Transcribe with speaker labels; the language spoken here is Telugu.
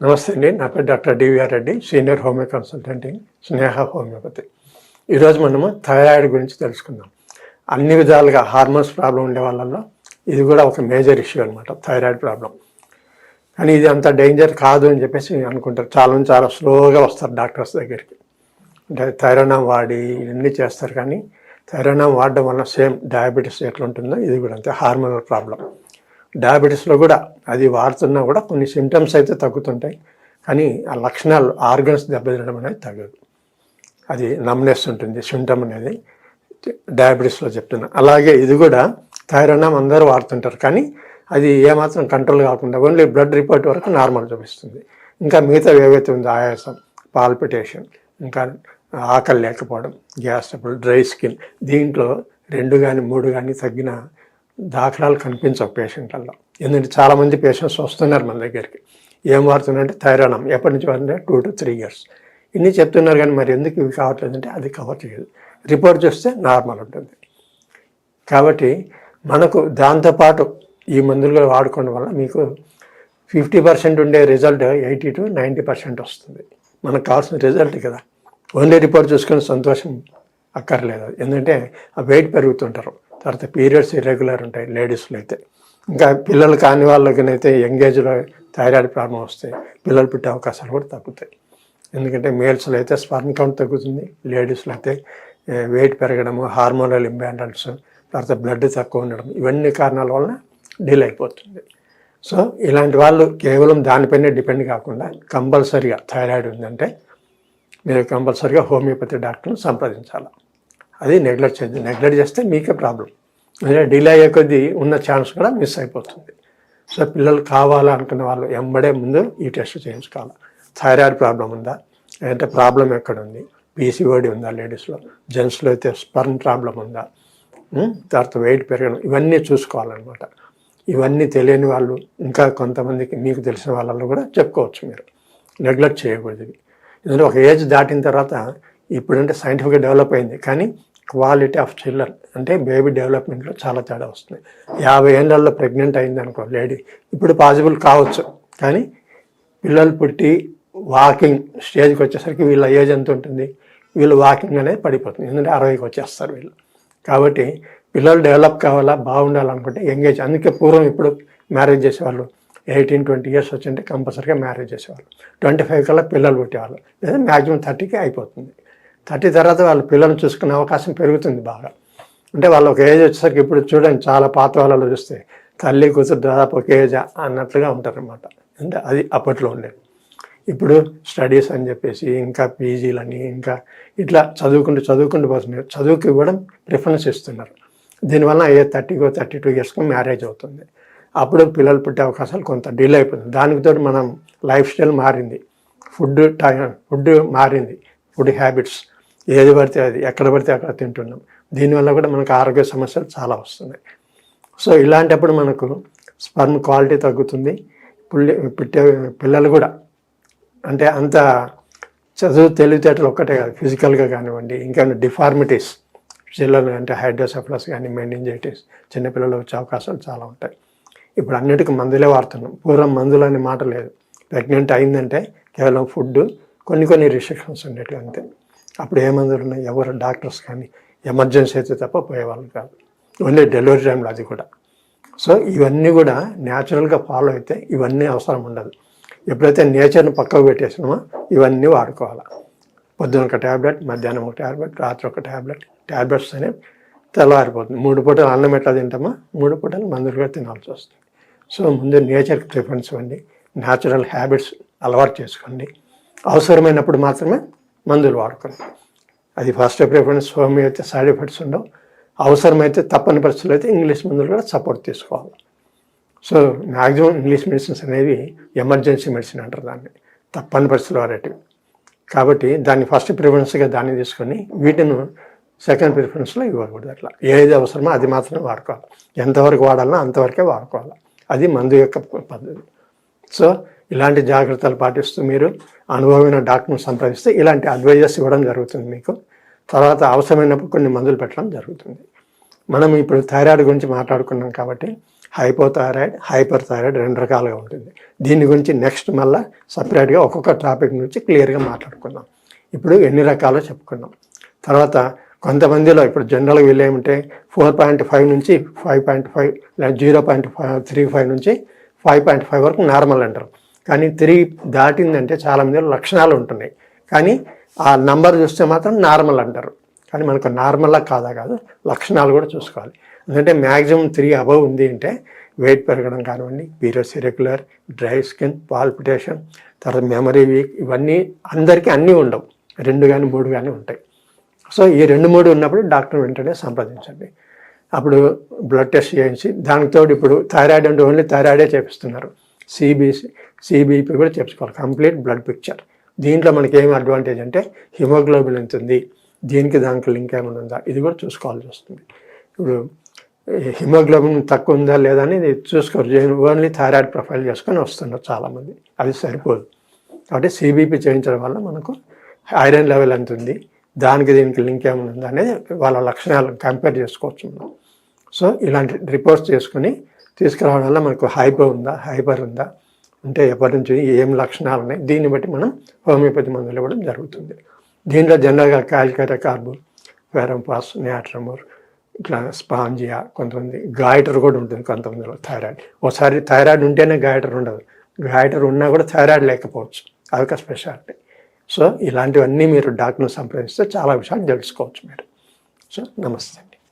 Speaker 1: నమస్తే అండి. నా పేరు doctor DVR Reddy senior homeo consulting Sneha homeopathy. ఈరోజు మనము థైరాయిడ్ గురించి తెలుసుకుందాం. అన్ని విధాలుగా హార్మోన్స్ ప్రాబ్లం ఉండే వాళ్ళల్లో ఇది కూడా ఒక మేజర్ ఇష్యూ అనమాట థైరాయిడ్ ప్రాబ్లం. కానీ ఇది అంత డేంజర్ కాదు అని చెప్పేసి అనుకుంటారు. చాలా చాలా స్లోగా వస్తారు డాక్టర్స్ దగ్గరికి. అంటే థైరోనామ్ వాడి ఇవన్నీ చేస్తారు కానీ థైరోనామ్ వాడడం వల్ల సేమ్ డయాబెటీస్ ఎట్లా ఉంటుందో ఇది కూడా అంతే హార్మోనల్ ప్రాబ్లం. డయాబెటీస్లో కూడా అది వాడుతున్నా కూడా కొన్ని సిమ్టమ్స్ అయితే తగ్గుతుంటాయి. కానీ ఆ లక్షణాలు ఆర్గన్స్ దెబ్బతినడం అనేది తగ్గదు. అది నమ్నెస్ ఉంటుంది సిమ్టమ్ అనేది డయాబెటీస్లో చెప్తున్నా. అలాగే ఇది కూడా థైరాయిడ్ అందరూ వాడుతుంటారు. కానీ అది ఏమాత్రం కంట్రోల్ కాకుండా ఓన్లీ బ్లడ్ రిపోర్ట్ వరకు నార్మల్ చూపిస్తుంది. ఇంకా మిగతా ఏవైతే ఉందో ఆయాసం పాల్పిటేషన్ ఇంకా ఆకలి లేకపోవడం గ్యాస్ డ్రై స్కిన్ దీంట్లో రెండు కానీ మూడు కానీ తగ్గిన దాఖలాలు కనిపించవు పేషెంట్లలో. ఎందుకంటే చాలామంది పేషెంట్స్ వస్తున్నారు మన దగ్గరికి. ఏం వాడుతున్నారంటే థైరాయిడ్ ఎప్పటి నుంచి వాడుతున్నారు? Two to three years. ఇన్ని చెప్తున్నారు కానీ మరి ఎందుకు ఇవి కావట్లేదంటే అది కవర్ చేయదు. రిపోర్ట్ చూస్తే నార్మల్ ఉంటుంది. కాబట్టి మనకు దాంతోపాటు ఈ మందులు వాడుకోవడం వల్ల మీకు ఫిఫ్టీ పర్సెంట్ ఉండే result eighty to ninety percent వస్తుంది. మనకు కావాల్సిన రిజల్ట్ కదా. ఓన్లీ రిపోర్ట్ చూసుకొని సంతోషం అక్కర్లేదు. ఎందుకంటే ఆ వెయిట్ పెరుగుతుంటారు. తర్వాత పీరియడ్స్ ఇర్రెగ్యులర్ ఉంటాయి లేడీస్లో అయితే. ఇంకా పిల్లలు కాని వాళ్ళకినైతే ఎంగేజ్లో థైరాయిడ్ ప్రాబ్లం వస్తాయి పిల్లలు పుట్టే అవకాశాలు కూడా తగ్గుతాయి. ఎందుకంటే మేల్స్లో అయితే స్పర్మ్ కౌంట్ తగ్గుతుంది లేడీస్లో అయితే వెయిట్ పెరగడము హార్మోనల్ ఇంబ్యాలెన్స్ తర్వాత బ్లడ్ తక్కువ ఉండడం ఇవన్నీ కారణాల వలన డీల్ అయిపోతుంది. సో ఇలాంటి వాళ్ళు కేవలం దానిపైనే డిపెండ్ కాకుండా కంపల్సరిగా థైరాయిడ్ ఉందంటే మీరు కంపల్సరిగా హోమియోపతి డాక్టర్ని సంప్రదించాలి? అది నెగ్లెక్ట్ చేయదు నెగ్లెక్ట్ చేస్తే మీకే ప్రాబ్లం. అంటే డిలే అయ్యే కొద్దీ ఉన్న ఛాన్స్ కూడా మిస్ అయిపోతుంది. సో పిల్లలు కావాలనుకున్న వాళ్ళు ఎంబడే ముందు ఈ టెస్ట్ చేయించుకోవాలి. థైరాయిడ్ ప్రాబ్లం ఉందా? లేదంటే ప్రాబ్లం ఎక్కడ ఉంది పీసీఓడి ఉందా లేడీస్లో? జెంట్స్లో అయితే స్పర్మ్ ప్రాబ్లం ఉందా? తర్వాత వెయిట్ పెరగడం ఇవన్నీ చూసుకోవాలన్నమాట. ఇవన్నీ తెలియని వాళ్ళు ఇంకా కొంతమందికి మీకు తెలిసిన వాళ్ళలో కూడా చెప్పుకోవచ్చు మీరు. నెగ్లెక్ట్ చేయకూడదు. ఇవి ఎందుకంటే ఒక ఏజ్ దాటిన తర్వాత ఇప్పుడంటే సైంటిఫిక్గా డెవలప్ అయింది. కానీ క్వాలిటీ ఆఫ్ చిల్లర్ అంటే బేబీ డెవలప్మెంట్లో చాలా తేడా వస్తుంది. యాభై ఏళ్ళల్లో ప్రెగ్నెంట్ అయింది అనుకో లేడీ ఇప్పుడు పాసిబుల్ కావచ్చు. కానీ పిల్లలు పుట్టి వాకింగ్ స్టేజ్కి వచ్చేసరికి వీళ్ళ ఏజ్ ఎంత ఉంటుంది? వీళ్ళు వాకింగ్ అనేది పడిపోతుంది. ఎందుకంటే అరవైకి వచ్చేస్తారు వీళ్ళు. కాబట్టి పిల్లలు డెవలప్ కావాలా బాగుండాలనుకుంటే ఎంగేజ్. అందుకే పూర్వం ఇప్పుడు మ్యారేజ్ చేసేవాళ్ళు ఎయిటీన్ ట్వంటీ ఇయర్స్ వచ్చింటే కంపల్సరీగా మ్యారేజ్ చేసేవాళ్ళు. ట్వంటీ ఫైవ్ కల్లా పిల్లలు పుట్టేవాళ్ళు. లేదా మ్యాక్సిమం థర్టీకి అయిపోతుంది. థర్టీ తర్వాత వాళ్ళు పిల్లల్ని చూసుకునే అవకాశం పెరుగుతుంది బాగా. అంటే వాళ్ళు ఒక ఏజ్ వచ్చేసరికి ఇప్పుడు చూడండి చాలా పాత వాళ్ళలో చూస్తే తల్లి కూతురు దాదాపు ఒక ఏజ్ అన్నట్లుగా ఉంటారనమాట అంటే అది అప్పట్లో ఉండేది ఇప్పుడు స్టడీస్ అని చెప్పేసి ఇంకా పీజీలని ఇంకా ఇట్లా చదువుకుంటూ చదువుకుంటూ పోతున్నారు. చదువుకి ఇవ్వడం ప్రిఫరెన్స్ ఇస్తున్నారు. దీనివల్ల ఏ థర్టీకో థర్టీ టూ ఇయర్స్కి మ్యారేజ్ అవుతుంది. అప్పుడు పిల్లలు పుట్టే అవకాశాలు కొంత డిలే అయిపోతుంది. దానితో మనం లైఫ్ స్టైల్ మారింది. ఫుడ్ టైం ఫుడ్ మారింది. ఫుడ్ హ్యాబిట్స్ ఏది పడితే అది ఎక్కడ పడితే అక్కడ తింటున్నాం. దీనివల్ల కూడా మనకు ఆరోగ్య సమస్యలు చాలా వస్తున్నాయి. సో ఇలాంటప్పుడు మనకు స్పర్మ్ క్వాలిటీ తగ్గుతుంది. పుల్లి పుట్టే పిల్లలు కూడా అంటే అంత చదువు తెలివితేటలు ఒక్కటే కాదు ఫిజికల్గా కానివ్వండి ఇంకా డిఫార్మిటీస్ పిల్లలు అంటే హైడ్రోసెఫలస్ కానీ మెనింజైటిస్ చిన్నపిల్లలు వచ్చే అవకాశాలు చాలా ఉంటాయి. ఇప్పుడు అన్నిటికీ మందులే వాడుతున్నాం. పూర్వం మందులు అనే మాట లేదు. ప్రెగ్నెంట్ అయిందంటే కేవలం ఫుడ్ కొన్ని కొన్ని రిస్ట్రిక్షన్స్ ఉండేవి అంతే. అప్పుడు ఏ మందులు ఎవరు? డాక్టర్స్ కానీ ఎమర్జెన్సీ అయితే తప్ప పోయేవాళ్ళు కాదు. ఓన్లీ డెలివరీ టైంలో అది కూడా. సో ఇవన్నీ కూడా న్యాచురల్గా ఫాలో అయితే ఇవన్నీ అవసరం ఉండదు. ఎప్పుడైతే నేచర్ని పక్కకు పెట్టేసినామో ఇవన్నీ వాడుకోవాలి. పొద్దున ఒక ట్యాబ్లెట్ మధ్యాహ్నం ఒక ట్యాబ్లెట్ రాత్రి ఒక ట్యాబ్లెట్ ట్యాబ్లెట్స్ అనేవి తెల్లవారిపోతుంది. మూడు పూటలు అన్నం ఎట్లా తింటామా మూడు పూటలు మందులుగా తినాల్సి వస్తుంది. సో ముందు నేచర్కి ప్రిఫరెన్స్ ఇవ్వండి. న్యాచురల్ హ్యాబిట్స్ అలవాటు చేసుకోండి. అవసరమైనప్పుడు మాత్రమే మందులు వాడుకున్నాం అది ఫస్ట్ ప్రిఫరెన్స్ హోమియో అయితే సైడ్ ఎఫెక్ట్స్ ఉండవు. అవసరమైతే తప్పని పరిస్థితులు అయితే ఇంగ్లీష్ మందులు కూడా సపోర్ట్ తీసుకోవాలి. సో మ్యాక్సిమం ఇంగ్లీష్ మెడిసిన్స్ అనేవి ఎమర్జెన్సీ మెడిసిన్ అంటారు దాన్ని. తప్పని పరిస్థితులు వాడేటివి. కాబట్టి దాన్ని ఫస్ట్ ప్రిఫరెన్స్గా దాన్ని తీసుకొని వీటిని సెకండ్ ప్రిఫరెన్స్లో ఇవ్వకూడదు అట్లా. ఏది అవసరమో అది మాత్రమే వాడుకోవాలి. ఎంతవరకు వాడాలన్నా అంతవరకే వాడుకోవాలి. అది మందు యొక్క పద్ధతి. సో ఇలాంటి జాగ్రత్తలు పాటిస్తూ మీరు అనుభవమైన డాక్టర్ని సంప్రదిస్తే ఇలాంటి అడ్వైజెస్ ఇవ్వడం జరుగుతుంది మీకు. తర్వాత అవసరమైనప్పుడు కొన్ని మందులు పెట్టడం జరుగుతుంది. మనం ఇప్పుడు థైరాయిడ్ గురించి మాట్లాడుకున్నాం కాబట్టి హైపోథైరాయిడ్ హైపర్ థైరాయిడ్ రెండు రకాలుగా ఉంటుంది. దీని గురించి నెక్స్ట్ మళ్ళీ సపరేట్గా ఒక్కొక్క టాపిక్ నుంచి క్లియర్గా మాట్లాడుకుందాం. ఇప్పుడు ఎన్ని రకాలో చెప్పుకున్నాం తర్వాత కొంతమందిలో ఇప్పుడు జనరల్గా వీళ్ళు ఏమంటే ఫోర్ పాయింట్ ఫైవ్ నుంచి ఫైవ్ పాయింట్ ఫైవ్ లేదా zero point five three five నుంచి ఫైవ్ పాయింట్ ఫైవ్ వరకు నార్మల్ అంటారు. కానీ త్రీ దాటిందంటే చాలా మందిలో లక్షణాలు ఉంటున్నాయి. కానీ ఆ నంబర్ చూస్తే మాత్రం నార్మల్ అంటారు. కానీ మనకు నార్మల్లా కాదా కాదు లక్షణాలు కూడా చూసుకోవాలి. ఎందుకంటే మ్యాక్సిమం త్రీ అబవ్ ఉంది అంటే వెయిట్ పెరగడం కానివ్వండి periods irregular dry skin palpitation తర్వాత మెమరీ వీక్ ఇవన్నీ అందరికీ అన్నీ ఉండవు. రెండు కానీ మూడు కానీ ఉంటాయి. సో ఈ రెండు మూడు ఉన్నప్పుడు డాక్టర్ వెంటనే సంప్రదించండి. అప్పుడు బ్లడ్ టెస్ట్ చేయించి దానితో ఇప్పుడు థైరాయిడ్ అంటే ఓన్లీ థైరాయిడే చేపిస్తున్నారు. సిబిసి సిబిపి కూడా చేపించుకోవాలి. కంప్లీట్ బ్లడ్ పిక్చర్ దీంట్లో మనకి ఏం అడ్వాంటేజ్ అంటే హిమోగ్లోబిన్ ఎంత ఉంది? దీనికి దానికి లింక్ ఏమైనా ఉందా? ఇది కూడా చూసుకోవాల్సి వస్తుంది. ఇప్పుడు హిమోగ్లోబిన్ తక్కువ ఉందా లేదా అని చూసుకోరు. ఓన్లీ థైరాయిడ్ ప్రొఫైల్ చేసుకొని వస్తున్నారు చాలామంది. అది సరిపోదు. కాబట్టి సిబిపి చేయించడం వల్ల మనకు ఐరన్ లెవెల్ ఎంత ఉంది? దానికి దీనికి లింక్ ఏమైనా ఉందా అనేది వాళ్ళ లక్షణాలు కంపేర్ చేసుకోవచ్చు మనం. సో ఇలాంటి రిపోర్ట్స్ చేసుకుని తీసుకురావడం వల్ల మనకు హైపర్ ఉందా? హైపర్ ఉందా? అంటే ఎప్పటి నుంచి ఏం లక్షణాలు ఉన్నాయి? దీన్ని బట్టి మనం హోమియోపతి మందులు ఇవ్వడం జరుగుతుంది. దీంట్లో జనరల్గా కాల్కేటా కార్బు ఫెరంపాస్ నేట్రమోర్ ఇట్లా స్పాంజియా కొంతమంది గాయటర్ కూడా ఉంటుంది కొంతమందిలో థైరాయిడ్. ఒకసారి థైరాయిడ్ ఉంటేనే గాయటర్ ఉండదు. గాయటర్ ఉన్నా కూడా థైరాయిడ్ లేకపోవచ్చు. అదొక స్పెషాలిటీ. సో ఇలాంటివన్నీ మీరు డాక్టర్ని సంప్రదిస్తే చాలా విషయాలు తెలుసుకోవచ్చు మీరు. సో నమస్తే.